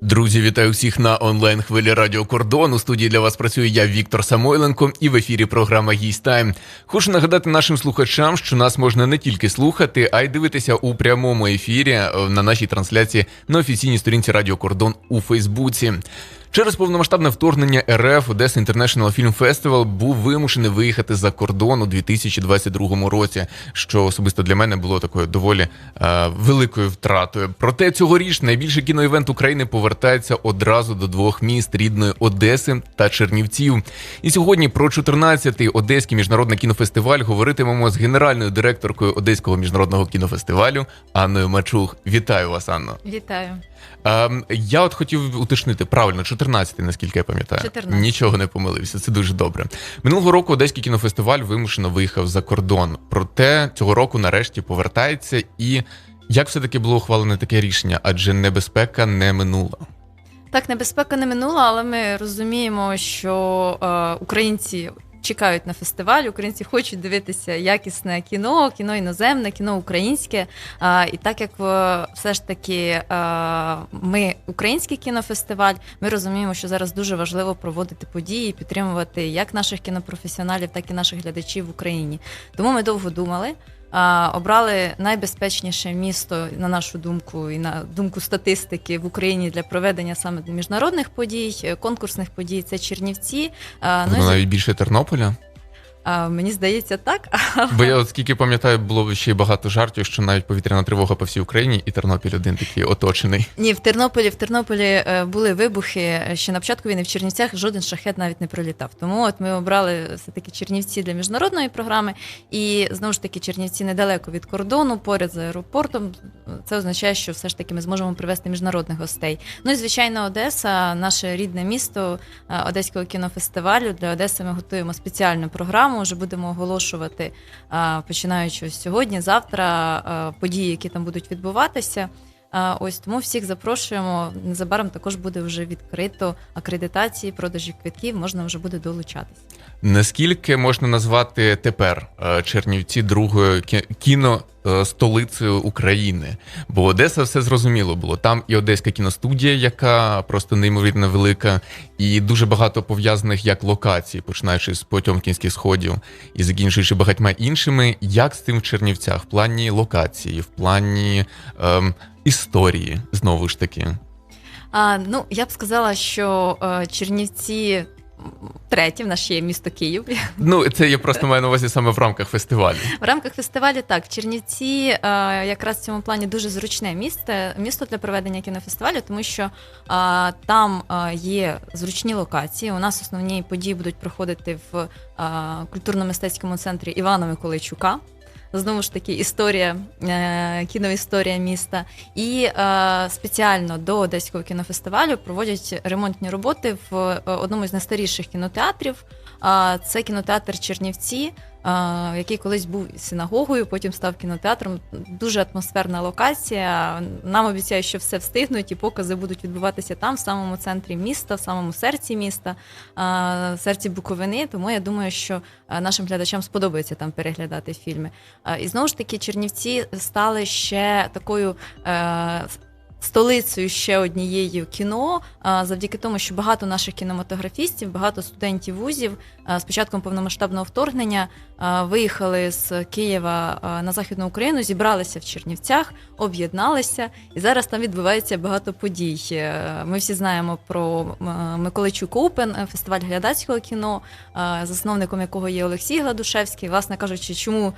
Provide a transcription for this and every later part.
Друзі, вітаю всіх на онлайн хвилі Радіо Кордон. У студії для вас працюю я, Віктор Самойленко, і в ефірі програма «Гість Тайм». Хочу нагадати нашим слухачам, що нас можна не тільки слухати, а й дивитися у прямому ефірі на нашій трансляції на офіційній сторінці Радіо Кордон у Фейсбуці. Через повномасштабне вторгнення РФ Одеса International Film Festival був вимушений виїхати за кордон у 2022 році, що особисто для мене було такою доволі е, великою втратою. Проте цьогоріч найбільший кіноівент України повертається одразу до двох міст рідної Одеси та Чернівців. І сьогодні про 14-й Одеський міжнародний кінофестиваль говоритимемо з генеральною директоркою Одеського міжнародного кінофестивалю Анною Мачух. Вітаю вас, Анно. Вітаю. Ем, я от хотів уточнити правильно, 14-й, наскільки я пам'ятаю. 14. Нічого не помилився. Це дуже добре. Минулого року Одеський кінофестиваль вимушено виїхав за кордон. Проте цього року нарешті повертається. І як все таки було ухвалене таке рішення? Адже небезпека не минула. Так, небезпека не минула, але ми розуміємо, що е, українці чекають на фестиваль, українці хочуть дивитися якісне кіно, кіно іноземне, кіно українське. І так як е, все ж таки е, ми український кінофестиваль, ми розуміємо, що зараз дуже важливо проводити події, підтримувати як наших кінопрофесіоналів, так і наших глядачів в Україні. Тому ми довго думали. А, обрали найбезпечніше місто, на нашу думку, і на думку статистики в Україні для проведення саме міжнародних подій, е, конкурсних подій. Це Чернівці. А, ну, навіть більше Тернополя. А, мені здається, так. Бо я от скільки пам'ятаю, було ще й багато жартів, що навіть повітряна тривога по всій Україні, і Тернопіль один такий оточений. Ні, в Тернополі в Тернополі е, були вибухи. е, Ще на початку війни в Чернівцях жоден шахет навіть не пролітав. Тому от ми обрали все таки Чернівці для міжнародної програми. І знову ж таки Чернівці недалеко від кордону, поряд з аеропортом. Це означає, що все ж таки ми зможемо привезти міжнародних гостей. Ну і звичайно, Одеса, наше рідне місто е, Одеського кінофестивалю. Для Одеси ми готуємо спеціальну програму. Вже будемо оголошувати, починаючи з сьогодні, завтра події, які там будуть відбуватися. Ось тому всіх запрошуємо. Незабаром також буде вже відкрито акредитації, продажі квитків, можна вже буде долучатися. Наскільки можна назвати тепер е, Чернівці другою кі- кіно столицею України? Бо Одеса все зрозуміло було. Там і Одеська кіностудія, яка просто неймовірно велика, і дуже багато пов'язаних як локацій, починаючи з Потьомкінських сходів і закінчуючи багатьма іншими. Як з цим в Чернівцях? В плані локації, в плані ем, історії, знову ж таки. А, ну я б сказала, що е, Чернівці м, треті, в нас ще є місто Київ. Ну, це я просто маю на увазі саме в рамках фестивалю. В рамках фестивалю так Чернівці е, якраз в цьому плані дуже зручне місце, місто для проведення кінофестивалю, тому що е, там е, є зручні локації. У нас основні події будуть проходити в е, культурно-мистецькому центрі Івана Миколайчука. Знову ж таки, історія, е, кіноісторія міста. І е, спеціально до Одеського кінофестивалю проводять ремонтні роботи в е, одному з найстаріших кінотеатрів. Це кінотеатр Чернівці, який колись був синагогою, потім став кінотеатром. Дуже атмосферна локація. Нам обіцяють, що все встигнуть, і покази будуть відбуватися там, в самому центрі міста, в самому серці міста, в серці Буковини. Тому я думаю, що нашим глядачам сподобається там переглядати фільми. І знову ж таки, Чернівці стали ще такою. Столицею ще однією кіно завдяки тому, що багато наших кінематографістів, багато студентів вузів з початком повномасштабного вторгнення виїхали з Києва на західну Україну, зібралися в Чернівцях, об'єдналися, і зараз там відбувається багато подій. Е, Ми всі знаємо про е, Миколайчук Оупен, фестиваль глядацького кіно, засновником якого є Олексій Гладушевський. Власне кажучи, чому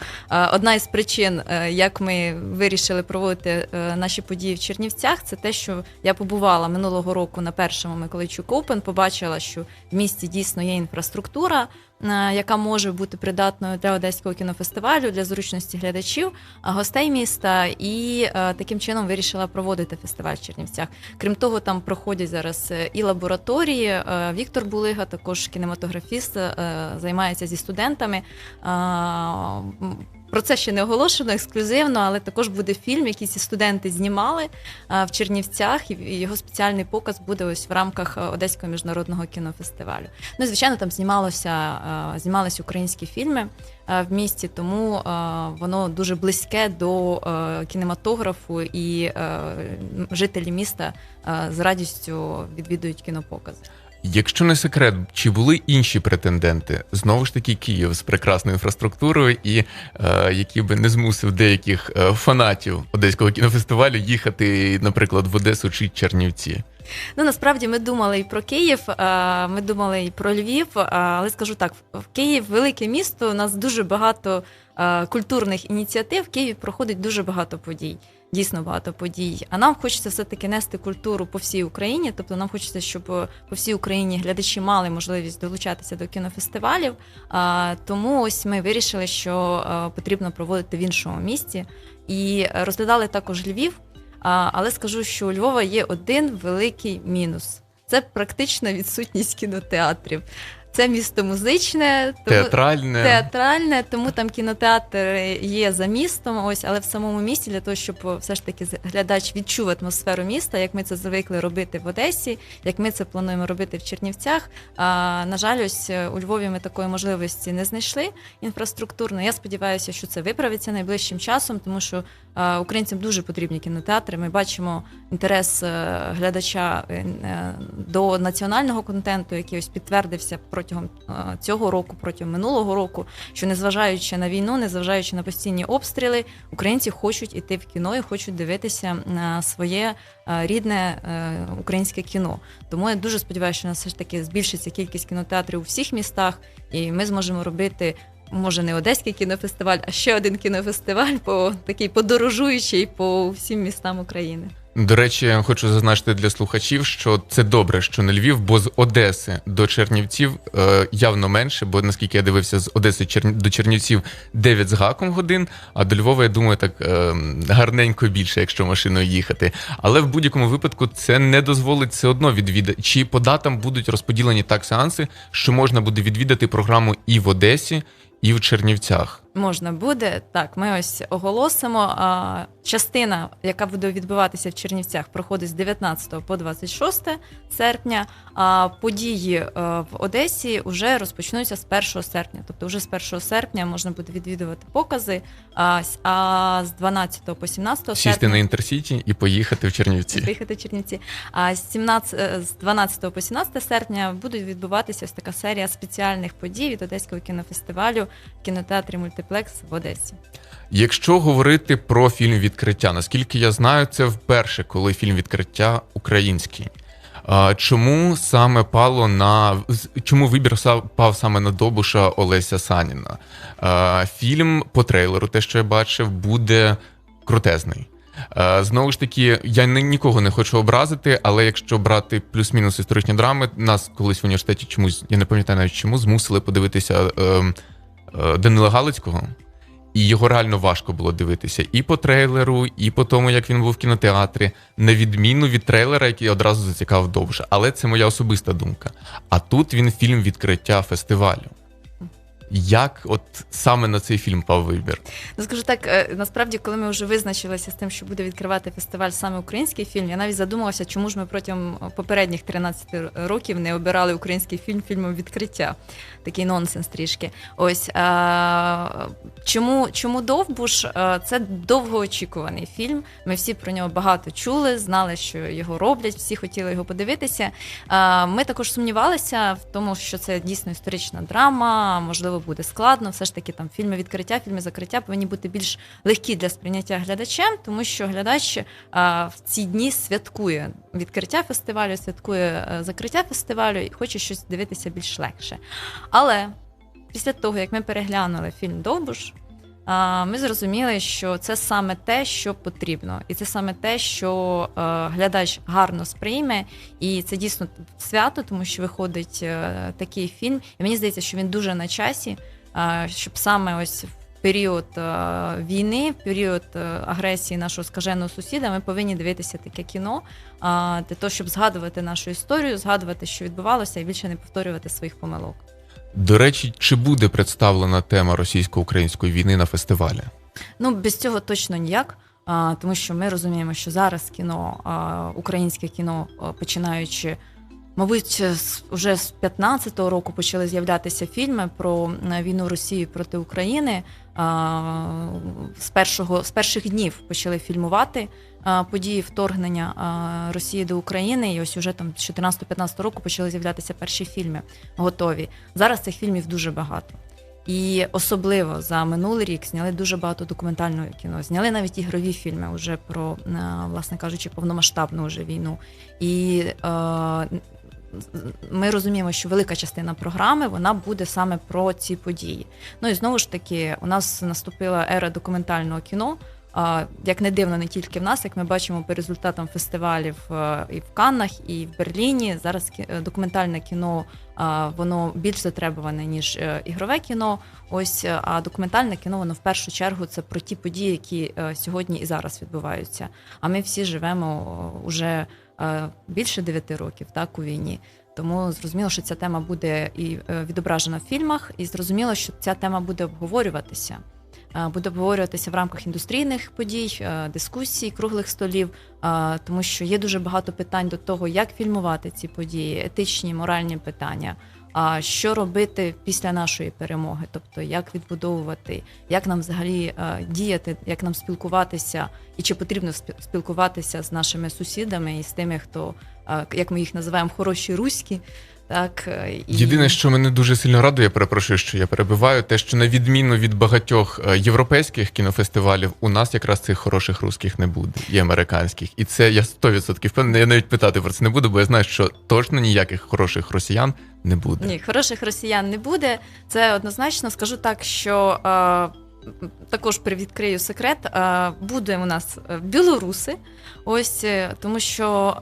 одна із причин, е, як ми вирішили проводити наші події в Чернівцях, це те, що я побувала минулого року на першому Миколайчук Open, побачила, що в місті дійсно є інфраструктура, е, яка може бути придатною для одеського кінофестивалю, для зручності глядачів, гостей міста, і е, таким чином вирішила проводити фестиваль в Чернівцях. Крім того, там проходять зараз е, і лабораторії. Віктор Булига, також кінематографіст, займається зі студентами. Про це ще не оголошено ексклюзивно, але також буде фільм, який ці студенти знімали в Чернівцях, і його спеціальний показ буде ось в рамках е, Одеського міжнародного кінофестивалю. Ну і звичайно, там знімалося е, знімалися українські фільми е, в місті, тому воно дуже близьке до кінематографу, і жителі міста з радістю відвідують кінопокази. Якщо не секрет, чи були інші претенденти? Знову ж таки, Київ з прекрасною інфраструктурою, і е, який би не змусив деяких е, фанатів одеського кінофестивалю їхати, наприклад, в Одесу чи Чернівці. Ну насправді ми думали і про Київ, е, ми думали і про Львів. е, Але скажу так: в Київ велике місто. У нас дуже багато культурних ініціатив. В Києві проходить дуже багато подій. Дійсно багато подій. А нам хочеться все-таки нести культуру по всій Україні. Тобто нам хочеться, щоб е, по всій Україні глядачі мали можливість долучатися до кінофестивалів. Тому ось ми вирішили, що е, потрібно проводити в іншому місті. І розглядали також Львів. Але скажу, що у Львова є один великий мінус: це практична відсутність кінотеатрів. Це місто музичне, тому Театральне. театральне, тому там кінотеатр є за містом. Ось, але в самому місті для того, щоб все ж таки глядач відчув атмосферу міста, як ми це звикли робити в Одесі, як ми це плануємо робити в Чернівцях. А, на жаль, ось е, у Львові ми такої можливості не знайшли інфраструктурно. Я сподіваюся, що це виправиться найближчим часом, тому що українцям дуже потрібні кінотеатри. Ми бачимо інтерес е, глядача е, е, до національного контенту, який ось підтвердився протягом е, цього року, протягом минулого року, що незважаючи на війну, незважаючи на постійні обстріли, українці хочуть іти в кіно і хочуть дивитися на своє е, рідне е, українське кіно. Тому я дуже сподіваюся, що у нас все ж таки збільшиться кількість кінотеатрів у всіх містах, і ми зможемо робити. Може, не одеський кінофестиваль, а ще один кінофестиваль по такий подорожуючий по всім містам України. До речі, я хочу зазначити для слухачів, що це добре, що не Львів, бо з Одеси до Чернівців е, явно менше, бо наскільки я дивився, з Одеси Чер... до Чернівців 9 з гаком годин, а до Львова, я думаю, так е, гарненько більше, якщо машиною їхати. Але в будь-якому випадку це не дозволить все одно відвідати. Чи по датам будуть розподілені так сеанси, що можна буде відвідати програму і в Одесі, і в Чернівцях. Можна буде так. Ми ось оголосимо. А, частина, яка буде відбуватися в Чернівцях, проходить з 19 по 26 серпня. А події е, в Одесі вже розпочнуться з 1 серпня. Тобто, вже з 1 серпня можна буде відвідувати покази. А, а з 12 по 17 Сісти серпня на інтерсіті і поїхати в Чернівці. Приїхати в Чернівці. А з 17, е, з 12 по 17 серпня буде відбуватися ось така серія спеціальних подій від Одеського кінофестивалю в кінотеатрі Мультиплекс в Одесі. Якщо говорити про фільм відкриття, наскільки я знаю, це вперше, коли фільм відкриття український. Чому саме пало на чому вибір пав саме на Добуша Олеся Саніна? Фільм по трейлеру, те, що я бачив, буде крутезний. Знову ж таки, я нікого не хочу образити, але якщо брати плюс-мінус історичні драми, нас колись в університеті чомусь, я не пам'ятаю навіть чому, змусили подивитися ем, Данила Галицького. І його реально важко було дивитися і по трейлеру, і по тому, як він був в кінотеатрі, на відміну від трейлера, який одразу зацікав довше. Але це моя особиста думка. А тут він фільм відкриття фестивалю. Як от саме на цей фільм пав вибір? Ну скажу так, е, насправді, коли ми вже визначилися з тим, що буде відкривати фестиваль саме український фільм, я навіть задумалася, чому ж ми протягом попередніх 13 років не обирали український фільм фільмом відкриття. Такий нонсенс трішки. Ось а, чому, чому Довбуш? Це довгоочікуваний фільм. Ми всі про нього багато чули, знали, що його роблять, всі хотіли його подивитися. А, Ми також сумнівалися в тому, що це дійсно історична драма, можливо, буде складно. Все ж таки, там фільми відкриття, фільми закриття повинні бути більш легкі для сприйняття глядачем, тому що глядач а, в ці дні святкує відкриття фестивалю, святкує е, закриття фестивалю і хоче щось дивитися більш легше. Але після того, як ми переглянули фільм Довбуш, ми зрозуміли, що це саме те, що потрібно, і це саме те, що е, глядач гарно сприйме, і це дійсно свято, тому що виходить е, такий фільм. І мені здається, що він дуже на часі, е, щоб саме ось. В період війни, в період агресії нашого скаженого сусіда, ми повинні дивитися таке кіно для того, щоб згадувати нашу історію, згадувати, що відбувалося, і більше не повторювати своїх помилок. До речі, чи буде представлена тема російсько-української війни на фестивалі? Ну, без цього точно ніяк. Тому що ми розуміємо, що зараз кіно, українське кіно, починаючи, мабуть, з, уже з 15-го року почали з'являтися фільми про війну Росії проти України. З, першого, з перших днів почали фільмувати події вторгнення Росії до України. І ось уже там з 14-15 року почали з'являтися перші фільми готові. Зараз цих фільмів дуже багато. І особливо за минулий рік зняли дуже багато документального кіно. Зняли навіть ігрові фільми вже про, власне кажучи, повномасштабну вже війну. І е, ми розуміємо, що велика частина програми вона буде саме про ці події. Ну і знову ж таки, у нас наступила ера документального кіно. Як не дивно, не тільки в нас, як ми бачимо по результатам фестивалів е, і в Каннах, і в Берліні. Зараз е, документальне кіно воно більш затребуване, ніж е, ігрове кіно. Ось а документальне кіно воно в першу чергу це про ті події, які сьогодні і зараз відбуваються. А ми всі живемо уже більше 9 років так у війні. Тому зрозуміло, що ця тема буде і е, відображена в фільмах, і зрозуміло, що ця тема буде обговорюватися. Е, Буде обговорюватися в рамках індустрійних подій, е, дискусій, круглих столів, е, тому що є дуже багато питань до того, як фільмувати ці події, етичні, моральні питання. А що робити після нашої перемоги? Тобто, як відбудовувати, як нам взагалі е, діяти, як нам спілкуватися, і чи потрібно спі- спілкуватися з нашими сусідами і з тими, хто е, як ми їх називаємо хороші руські. Так е, і Єдине, що мене дуже сильно радує, перепрошую, що я перебиваю, те, що на відміну від багатьох е, європейських кінофестивалів, у нас якраз цих хороших русських не буде, і американських. І це я 100% впевнений. Я навіть питати про це не буду, бо я знаю, що точно ніяких хороших росіян не буде. Ні, хороших росіян не буде. Це однозначно. Скажу так, що е, також привідкрию секрет. Е, буде у нас білоруси. Ось тому, що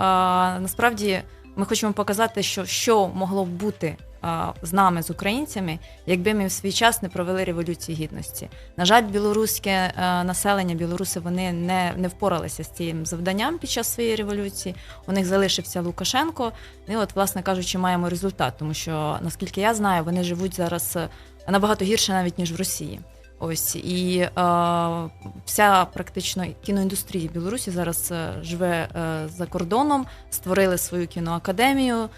насправді ми хочемо показати, що, що могло б бути. е, З нами, з українцями, якби ми в свій час не провели революцію гідності. На жаль, білоруське е, населення, білоруси вони не, не впоралися з цим завданням під час своєї революції. У них залишився Лукашенко. І от, власне кажучи, маємо результат, тому що наскільки я знаю, вони живуть зараз е, набагато гірше навіть ніж в Росії. Ось і е, вся практично кіноіндустрія Білорусі зараз е, живе е, за кордоном, створили свою кіноакадемію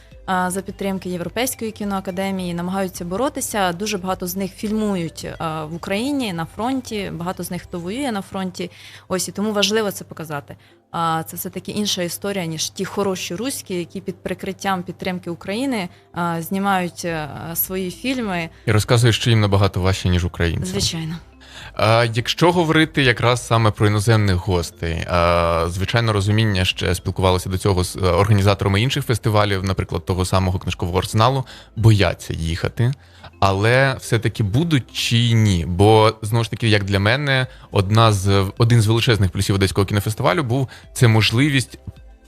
за підтримки Європейської кіноакадемії, намагаються боротися. Дуже багато з них фільмують в Україні на фронті. Багато з них хто воює на фронті. Ось і тому важливо це показати. А це все таки інша історія, ніж ті хороші руські, які під прикриттям підтримки України а, знімають е, свої фільми. І розказує, що їм набагато важче, ніж українцям. Звичайно, А, якщо говорити якраз саме про іноземних гостей, а, звичайно, розуміння ще спілкувалося до цього з е, організаторами інших фестивалів, наприклад, того самого книжкового арсеналу, бояться їхати. Але все-таки будуть чи ні? Бо знову ж таки, як для мене, одна з один з величезних плюсів Одеського кінофестивалю був це можливість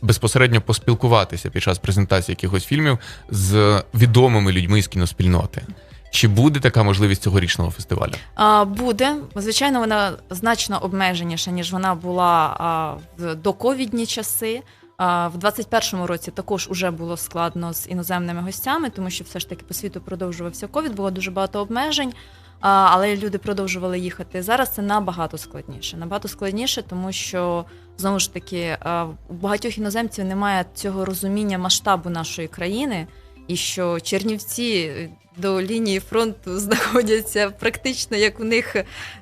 безпосередньо поспілкуватися під час презентації якихось фільмів з відомими людьми з кіноспільноти. Чи буде така можливість цьогорічного фестивалю? а, буде звичайно, вона значно обмеженіша ніж вона була а, в доковідні часи. В 21-му році також уже було складно з іноземними гостями, тому що все ж таки по світу продовжувався ковід, було дуже багато обмежень. Але люди продовжували їхати. Зараз це набагато складніше. Набагато складніше, тому що знову ж таки у багатьох іноземців немає цього розуміння масштабу нашої країни, і що Чернівці до лінії фронту знаходяться практично як у них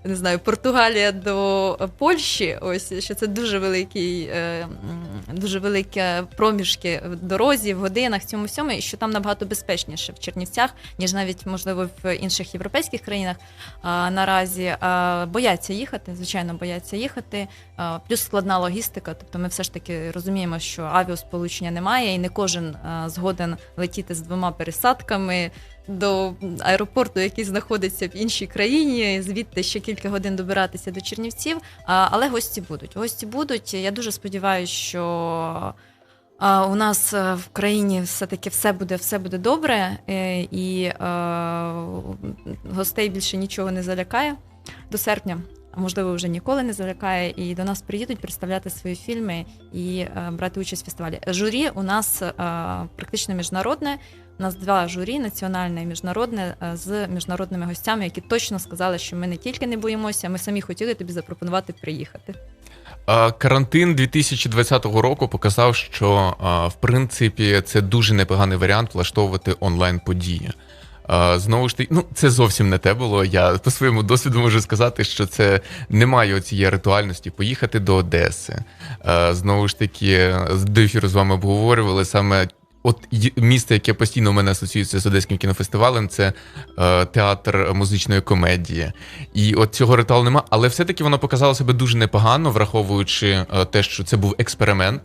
не знаю, Португалія до Польщі. Ось що це дуже великий, е, дуже великі проміжки в дорозі, в годинах, цьому всьому, і що там набагато безпечніше в Чернівцях, ніж навіть можливо в інших європейських країнах. А, наразі а, бояться їхати, звичайно, бояться їхати. Плюс складна логістика. Тобто, ми все ж таки розуміємо, що авіасполучення немає, і не кожен згоден летіти з двома пересадками. До аеропорту, який знаходиться в іншій країні, звідти ще кілька годин добиратися до Чернівців. Але гості будуть. Гості будуть. Я дуже сподіваюся, що у нас е, в країні все-таки все буде, все буде добре, е, і е, гостей більше нічого не залякає до серпня. Можливо вже ніколи не залякає, і до нас приїдуть представляти свої фільми і е, брати участь в фестивалі. Журі у нас е, практично міжнародне. У нас два журі національне і міжнародне е, з міжнародними гостями, які точно сказали, що ми не тільки не боїмося, ми самі хотіли тобі запропонувати приїхати. Карантин 2020 року показав, що в принципі це дуже непоганий варіант влаштовувати онлайн події. Знову ж таки, ну це зовсім не те було. Я по своєму досвіду можу сказати, що це немає цієї ритуальності поїхати до Одеси. Знову ж таки, до ефіру з вами обговорювали саме. От місце, яке постійно у мене асоціюється з одеським кінофестивалем, це е, театр музичної комедії. І от цього ритуалу нема, але все-таки воно показало себе дуже непогано, враховуючи е, те, що це був експеримент.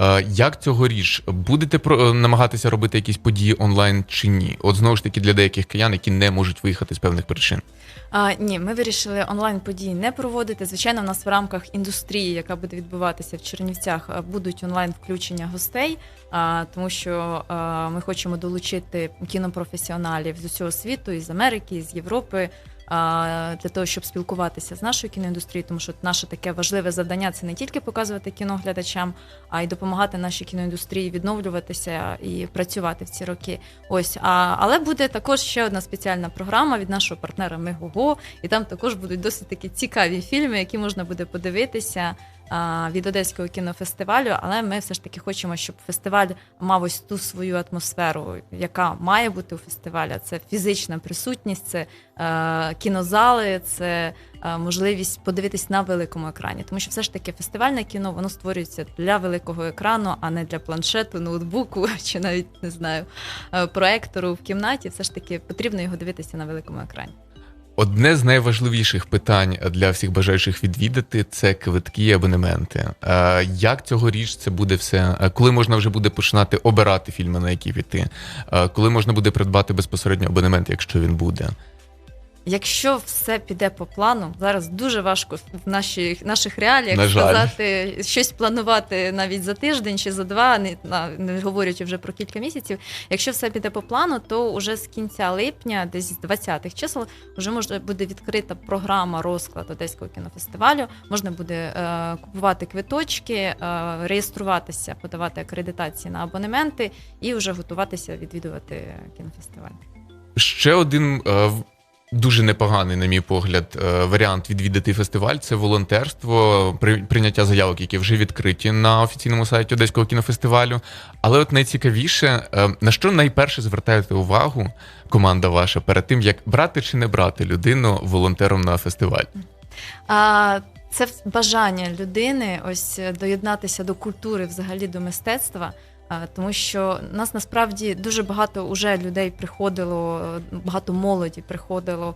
Е, Як цьогоріч будете е, намагатися робити якісь події онлайн чи ні? От знову ж таки для деяких киян, які не можуть виїхати з певних причин. А, ні, ми вирішили онлайн події не проводити. Звичайно, в нас в рамках індустрії, яка буде відбуватися в Чернівцях, будуть онлайн включення гостей, а, тому що а, ми хочемо долучити кінопрофесіоналів з усього світу, із Америки, з Європи. Для того щоб спілкуватися з нашою кіноіндустрією, тому що наше таке важливе завдання це не тільки показувати кіно глядачам, а й допомагати нашій кіноіндустрії відновлюватися і працювати в ці роки. Ось, а, але буде також ще одна спеціальна програма від нашого партнера Мегого, і там також будуть досить такі цікаві фільми, які можна буде подивитися від Одеського кінофестивалю. Але ми все ж таки хочемо, щоб фестиваль мав ось ту свою атмосферу, яка має бути у фестивалі. Це фізична присутність, це е, кінозали, це е, можливість подивитись на великому екрані. Тому що все ж таки фестивальне кіно воно створюється для великого екрану, а не для планшету, ноутбуку чи навіть не знаю е, проектору в кімнаті. Все ж таки потрібно його дивитися на великому екрані. Одне з найважливіших питань для всіх бажаючих відвідати це квитки і абонементи. Е, Як цьогоріч це буде все? Е, Коли можна вже буде починати обирати фільми, на які піти? Е, Коли можна буде придбати безпосередньо абонемент, якщо він буде? Якщо все піде по плану, зараз дуже важко в наших, наших реаліях На сказати щось планувати навіть за тиждень чи за два, не, не говорячи вже про кілька місяців. Якщо все піде по плану, то вже з кінця липня, десь з 20-х чисел, вже може буде відкрита програма розклад Одеського кінофестивалю. Можна буде е, купувати квиточки, е, реєструватися, подавати акредитації на абонементи і вже готуватися відвідувати кінофестиваль. Ще один е, дуже непоганий, на мій погляд, е, варіант відвідати фестиваль це волонтерство, при- прийняття заявок, які вже відкриті на офіційному сайті Одеського кінофестивалю. Але от найцікавіше, е, на що найперше звертаєте увагу команда ваша перед тим, як брати чи не брати людину волонтером на фестиваль? А це бажання людини ось доєднатися до культури, взагалі до мистецтва. А, Тому що нас насправді дуже багато уже людей приходило, е, багато молоді приходило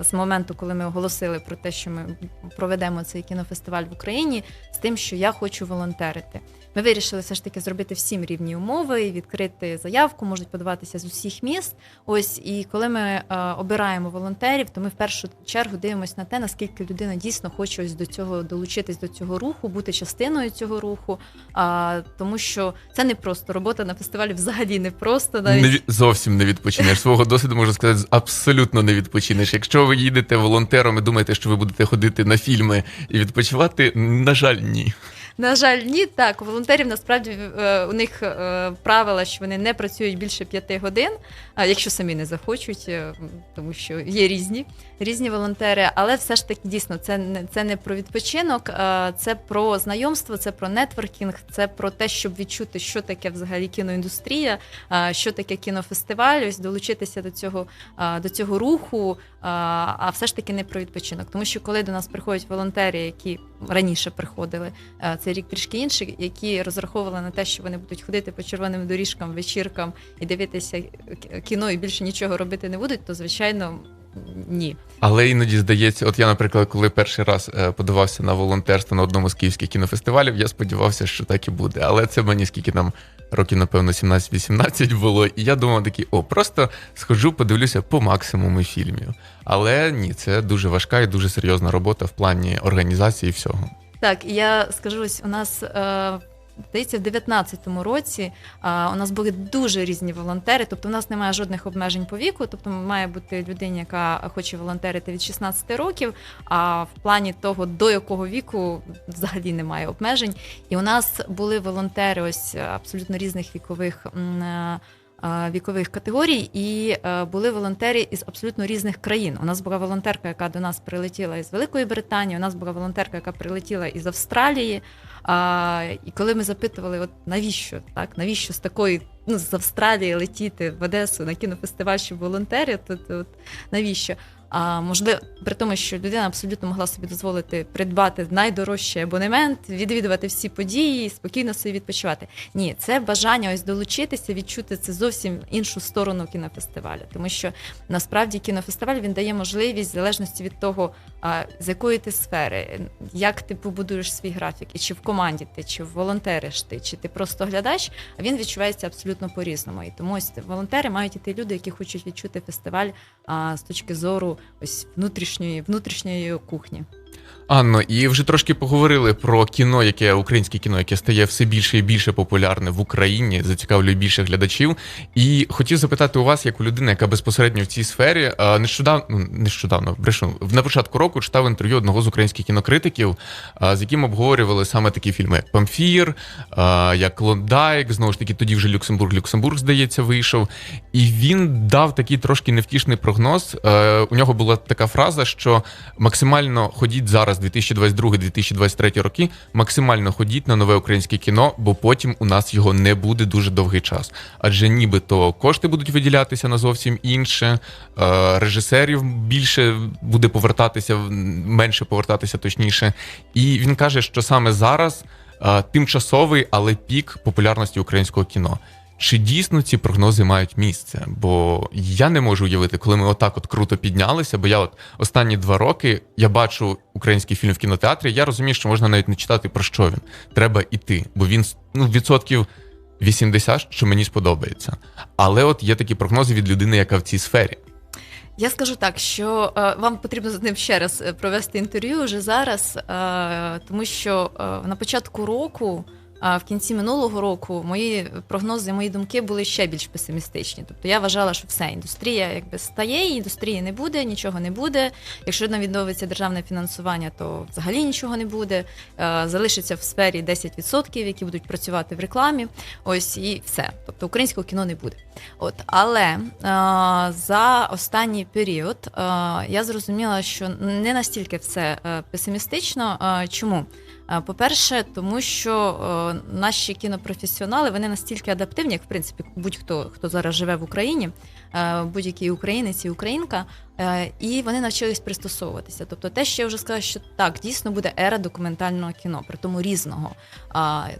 е, з моменту, коли ми оголосили про те, що ми проведемо цей кінофестиваль в Україні, з тим, що я хочу волонтерити. Ми вирішили все ж таки зробити всім рівні умови і відкрити заявку, можуть подаватися з усіх міст. Ось і коли ми е, обираємо волонтерів, то ми в першу чергу дивимося на те, наскільки людина дійсно хоче ось до цього долучитись до цього руху, бути частиною цього руху. А, тому що це не просто робота на фестивалі взагалі не просто. Навіть Не, зовсім не відпочинеш. Свого досвіду можу сказати, абсолютно не відпочинеш. Якщо ви їдете волонтером і думаєте, що ви будете ходити на фільми і відпочивати, на жаль, ні. На жаль, ні, так. У волонтерів насправді е, у них е, правила, що вони не працюють більше п'яти годин, а якщо самі не захочуть, е, тому що є різні, різні волонтери. Але все ж таки дійсно це не це не про відпочинок, це про знайомство, це про нетворкінг, це про те, щоб відчути, що таке взагалі кіноіндустрія, що таке кінофестиваль, ось долучитися до цього, до цього руху, а все ж таки не про відпочинок. Тому що коли до нас приходять волонтери, які раніше приходили. це Цей рік трішки інший, які розраховували на те, що вони будуть ходити по червоним доріжкам, вечіркам і дивитися кіно і більше нічого робити не будуть, то звичайно ні. Але іноді здається, от я, наприклад, коли перший раз е, подавався на волонтерство на одному з київських кінофестивалів, я сподівався, що так і буде. Але це мені скільки там років, напевно, 17-18 було. І я думав такий, о, просто схожу, подивлюся по максимуму фільмів. Але ні, це дуже важка і дуже серйозна робота в плані організації всього. Так, я скажу, ось у нас е, здається, в 19-му році а, у нас були дуже різні волонтери. Тобто, у нас немає жодних обмежень по віку. Тобто, має бути людині, яка хоче волонтерити від 16 років. А в плані того, до якого віку взагалі немає обмежень. І у нас були волонтери ось абсолютно різних вікових. Вікових категорій і е, були волонтери із абсолютно різних країн. У нас була волонтерка, яка до нас прилетіла із Великої Британії. У нас була волонтерка, яка прилетіла із Австралії. А, і коли ми запитували, от навіщо так, навіщо з такої ну з Австралії летіти в Одесу на кінофестиваль, щоб волонтери, то, то от навіщо? А можливо, при тому, що людина абсолютно могла собі дозволити придбати найдорожчий абонемент, відвідувати всі події, спокійно собі відпочивати. Ні, це бажання ось долучитися, відчути це зовсім іншу сторону кінофестивалю, тому що насправді кінофестиваль він дає можливість в залежності від того, а, з якої ти сфери, як ти побудуєш свій графік, і чи в команді ти, чи волонтериш ти, чи ти просто глядач, а він відчувається абсолютно по-різному. І тому ось волонтери мають іти люди, які хочуть відчути фестиваль а, з точки зору ось внутрішньої внутрішньої кухні. Анно, і вже трошки поговорили про кіно, яке українське кіно, яке стає все більше і більше популярне в Україні, зацікавлює більше глядачів. І хотів запитати у вас, як у людини, яка безпосередньо в цій сфері, нещодавно ну, нещодавно брешу на початку року читав інтерв'ю одного з українських кінокритиків, з яким обговорювали саме такі фільми, як Памфір, як Клондайк, знову ж таки, тоді вже Люксембург, Люксембург, здається, вийшов. І він дав такий трошки невтішний прогноз. Е, У нього була така фраза, що максимально ходіть зараз, 2022-2023 роки, максимально ходіть на нове українське кіно, бо потім у нас його не буде дуже довгий час. Адже нібито кошти будуть виділятися на зовсім інше, е, режисерів більше буде повертатися, менше повертатися точніше. І він каже, що саме зараз е, тимчасовий, але пік популярності українського кіно. Чи дійсно ці прогнози мають місце? Бо я не можу уявити, коли ми отак от круто піднялися. Бо я от останні два роки я бачу український фільм в кінотеатрі. Я розумію, що можна навіть не читати про що він. Треба іти, бо він ну відсотків 80, що мені сподобається. Але от є такі прогнози від людини, яка в цій сфері. Я скажу так, що е, вам потрібно з ним ще раз е, провести інтерв'ю вже зараз, е, тому що е, на початку року. В кінці минулого року мої прогнози, мої думки були ще більш песимістичні. Тобто я вважала, що все, індустрія якби стає, індустрії не буде, нічого не буде. Якщо не відновиться державне фінансування, то взагалі нічого не буде. Залишиться в сфері 10%, які будуть працювати в рекламі. Ось і все. Тобто українського кіно не буде. От, але за останній період я зрозуміла, що не настільки все е, песимістично. Чому? Е, По-перше, тому що е, наші кінопрофесіонали вони настільки адаптивні, як в принципі будь-хто хто зараз живе в Україні, е, будь-який українець і українка, і вони навчились пристосовуватися. Тобто, те, що я вже сказала, що так дійсно буде ера документального кіно, при тому різного.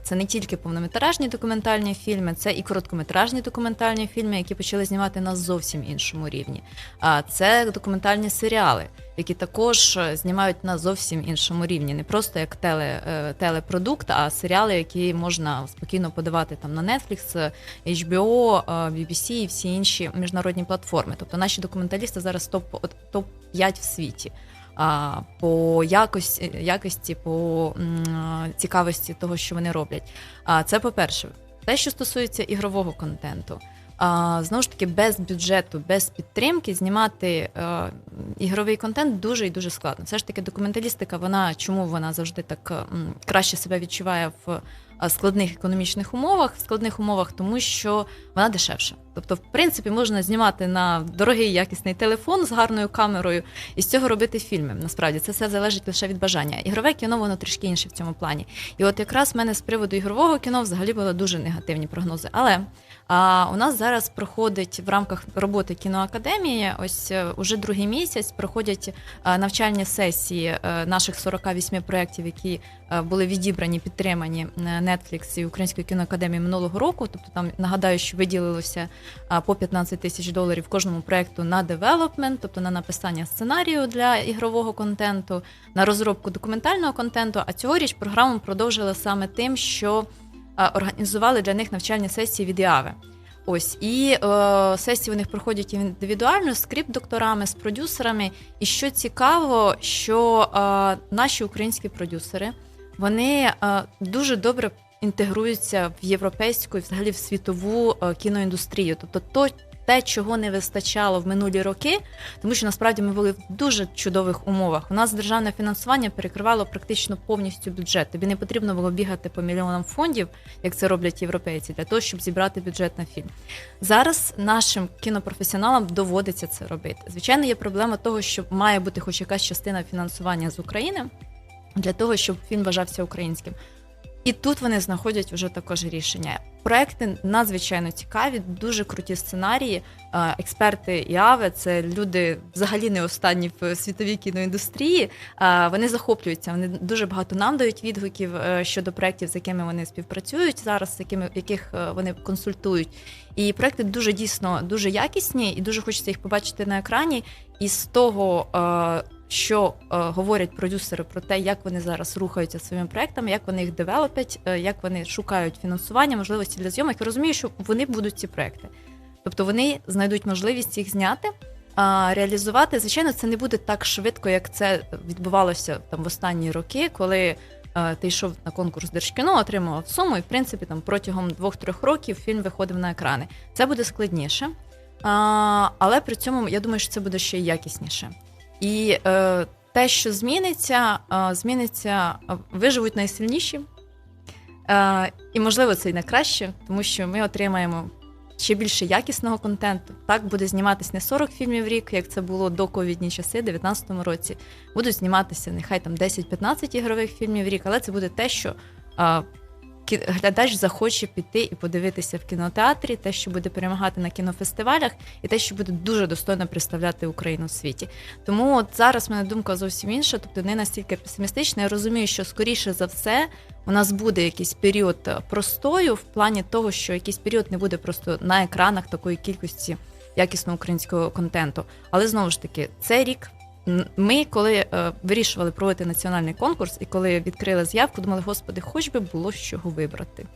Це не тільки повнометражні документальні фільми, це і короткометражні документальні фільми, які почали знімати на зовсім іншому рівні. А це документальні серіали, які також е, знімають на зовсім іншому рівні, не просто як теле, е, телепродукт, а серіали, які можна спокійно подавати там на Netflix, е, HBO, е, BBC і всі інші міжнародні платформи. Тобто наші документалісти зараз топ топ 5 в світі. А, по якості, якості, по м, цікавості того, що вони роблять. А це по-перше, те, що стосується ігрового контенту. А, знову ж таки, без бюджету, без підтримки знімати е, ігровий контент дуже і дуже складно. Все ж таки, документалістика, вона чому вона завжди так м, краще себе відчуває в е, складних економічних умовах, в складних умовах, тому що вона дешевша. Тобто, в принципі, можна знімати на дорогий якісний телефон з гарною камерою і з цього робити фільми. Насправді це все залежить лише від бажання. Ігрове кіно воно трішки інше в цьому плані. І от якраз в мене з приводу ігрового кіно взагалі були дуже негативні прогнози. Але а, у нас зараз проходить в рамках роботи кіноакадемії, ось е, уже другий місяць проходять е, навчальні сесії е, наших 48 проєктів, які були відібрані, підтримані Netflix і Українською кіноакадемією минулого року. Тобто там нагадаю, що виділилося по 15 тисяч доларів кожному проєкту на девелопмент, тобто на написання сценарію для ігрового контенту, на розробку документального контенту. А цьогоріч програму продовжили саме тим, що організували для них навчальні сесії від ІАВИ. Ось і е, сесії у них проходять індивідуально з скрипт-докторами, з продюсерами. І що цікаво, що е, наші українські продюсери вони е, дуже добре інтегруються в європейську і взагалі в світову е, кіноіндустрію. Тобто, то те, чого не вистачало в минулі роки, тому що насправді ми були в дуже чудових умовах. У нас державне фінансування перекривало практично повністю бюджет. Тобі не потрібно було бігати по мільйонам фондів, як це роблять європейці, для того, щоб зібрати бюджет на фільм. Зараз нашим кінопрофесіоналам доводиться це робити. Звичайно, є проблема того, що має бути хоч якась частина фінансування з України для того, щоб фільм вважався українським. І тут вони знаходять вже також рішення. Проекти надзвичайно цікаві, дуже круті сценарії. Експерти ІАВЕ це люди взагалі не останні в світовій кіноіндустрії. Вони захоплюються. Вони дуже багато нам дають відгуків е, щодо проєктів, з якими вони співпрацюють зараз, з якими яких е, вони консультують. І проекти дуже дійсно дуже якісні, і дуже хочеться їх побачити на екрані. І з того, е, що е, говорять продюсери про те, як вони зараз рухаються своїми проектами, як вони їх девелопять, е, як вони шукають фінансування, можливості для зйомок. Я розумію, що вони будуть ці проекти. Тобто вони знайдуть можливість їх зняти. А реалізувати, звичайно, це не буде так швидко, як це відбувалося там в останні роки, коли е, ти йшов на конкурс Держкіно, отримував суму, і в принципі там протягом двох-трьох років фільм виходив на екрани. Це буде складніше, але при цьому я думаю, що це буде ще й якісніше. І е, те, що зміниться, е, зміниться, е, виживуть найсильніші. Е, і можливо це і найкраще, тому що ми отримаємо ще більше якісного контенту. Так буде зніматися не 40 фільмів в рік, як це було до ковідні часи, в 2019 році. Будуть зніматися нехай там 10-15 ігрових фільмів в рік, але це буде те, що е, глядач захоче піти і подивитися в кінотеатрі, те, що буде перемагати на кінофестивалях, і те, що буде дуже достойно представляти Україну в світі. Тому от зараз мене думка зовсім інша, тобто не настільки песимістична. Я розумію, що скоріше за все у нас буде якийсь період е, простою в плані того, що якийсь період не буде просто на екранах такої кількості якісного українського контенту. Але знову ж таки, цей рік. Ми, коли е, вирішували проводити національний конкурс, і коли відкрили заявку, думали, господи, хоч би було з чого вибрати.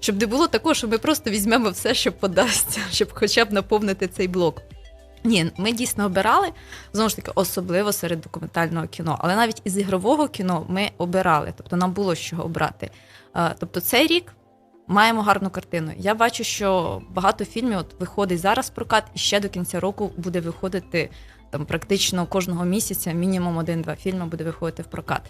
Щоб не було такого, що ми просто візьмемо все, що подасться, щоб хоча б наповнити цей блок. Ні, ми дійсно обирали знову ж таки, особливо серед документального кіно, але навіть із ігрового кіно ми обирали, тобто нам було з чого обрати. Е, Тобто цей рік маємо гарну картину. Я бачу, що багато фільмів от виходить зараз прокат, і ще до кінця року буде виходити там практично кожного місяця, мінімум один-два фільми буде виходити в прокат.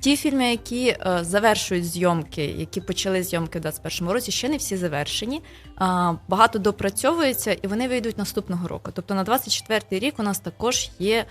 Ті фільми, які е, завершують зйомки, які почали зйомки в 2021 році, ще не всі завершені. А, багато допрацьовується, і вони вийдуть наступного року. Тобто на 24-й рік у нас також є е,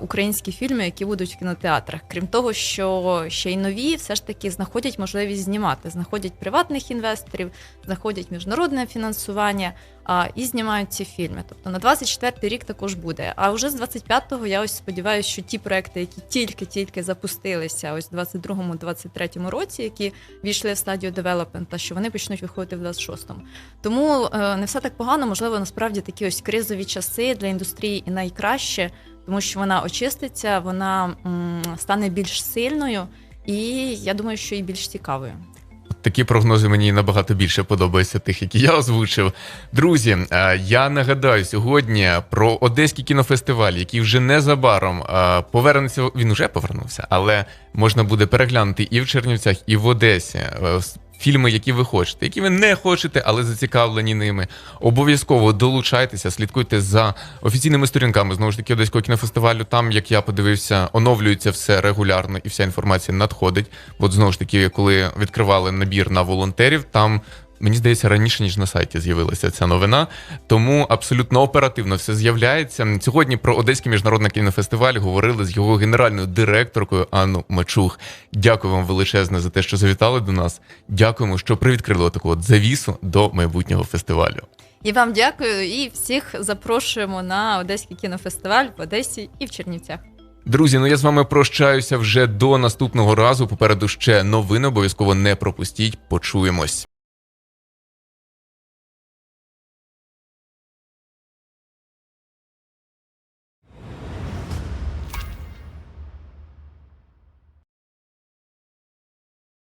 українські фільми, які будуть в кінотеатрах. Крім того, що ще й нові все ж таки знаходять можливість знімати, знаходять приватних інвесторів, знаходять міжнародне фінансування а, і знімають ці фільми. Тобто на 24-й рік також буде. А вже з 25-го я ось сподіваюся, що ті проекти, які тільки-тільки запустилися, ось в 22-23 році, які війшли в стадію девелопмента, що вони почнуть виходити в 26-му. Тому е, не все так погано, можливо, насправді такі ось кризові часи для індустрії і найкраще, тому що вона очиститься, вона стане більш сильною, і я думаю, що і більш цікавою. Такі прогнози мені набагато більше подобаються тих, які я озвучив. Друзі, е, я нагадаю сьогодні про Одеський кінофестиваль, який вже незабаром е, повернеться. Він уже повернувся, але можна буде переглянути і в Чернівцях, і в Одесі. Фільми, які ви хочете, які ви не хочете, але зацікавлені ними. Обов'язково долучайтеся, слідкуйте за офіційними сторінками знову ж таки Одеського кінофестивалю. Там, як я подивився, оновлюється все регулярно і вся інформація надходить. От знову ж таки, коли відкривали набір на волонтерів, там. Мені здається, раніше ніж на сайті з'явилася ця новина, тому абсолютно оперативно все з'являється. Сьогодні про Одеський міжнародний кінофестиваль говорили з його генеральною директоркою Анну Мачух. Дякую вам величезне за те, що завітали до нас. Дякуємо, що привідкрили таку от завісу до майбутнього фестивалю. І вам дякую, і всіх запрошуємо на Одеський кінофестиваль в Одесі і в Чернівцях. Друзі, ну я з вами прощаюся вже до наступного разу. Попереду ще новини. Обов'язково не пропустіть. Почуємось.